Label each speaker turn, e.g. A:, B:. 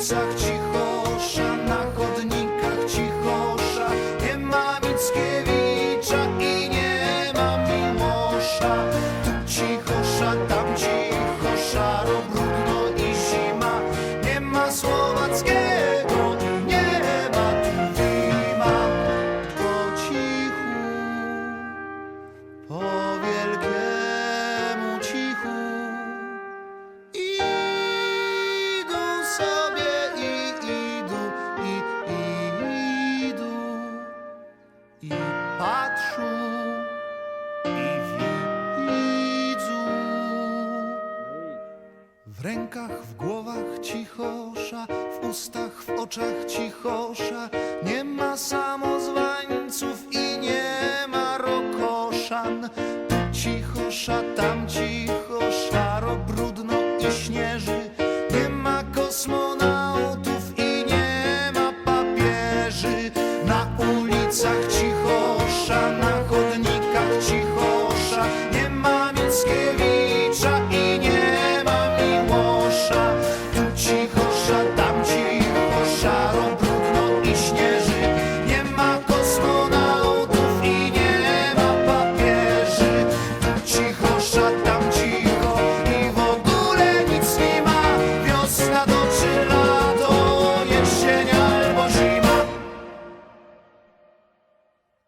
A: ulicach cichosza, na chodnikach cichosza. Nie ma Mickiewicza i nie ma Miłosza Tu cichosza, tam cichosza. W rękach, w głowach cichosza, w ustach, w oczach cichosza, nie ma sam.